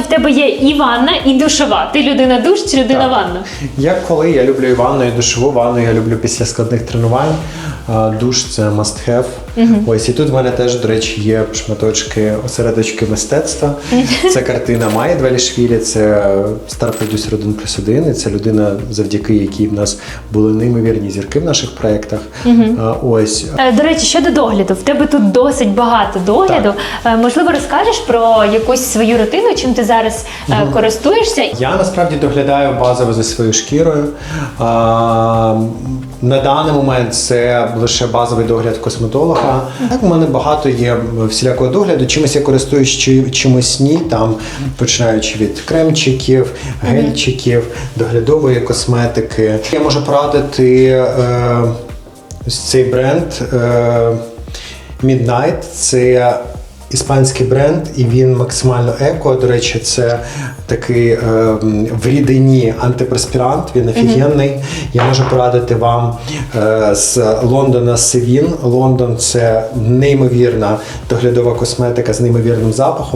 бачу, в тебе є і ванна, і душова. Ти людина душ чи людина Так. ванна? Як коли я люблю і ванну, і душову ванну, я люблю після складних тренувань. А, Душ це must have. Ось і тут в мене теж, до речі, є шматочки осередочки мистецтва. Це картина Майї Двелішвілі, це стар-продюсер 1 плюс 1. І це людина, завдяки якій в нас були неймовірні зірки в наших проєктах. А, Ось Е, До речі, щодо догляду, в тебе тут досить багато догляду. Е, Можливо, розкажеш про якусь свою рутину, чим ти зараз е, користуєшся? Я насправді доглядаю базово за своєю шкірою. А, на даний момент це лише базовий догляд косметолога. Так, у мене багато є всілякого догляду. Чимось я користуюсь, чи- чимось ні. Там починаючи від кремчиків, гельчиків, доглядової косметики. Я можу порадити е, цей бренд. Е, Midnight це іспанський бренд, і він максимально еко. До речі, це такий е, в рідині антиперспірант. Він офігенний. Я можу порадити вам е, з Лондона Севін. Лондон це неймовірна доглядова косметика з неймовірним запахом.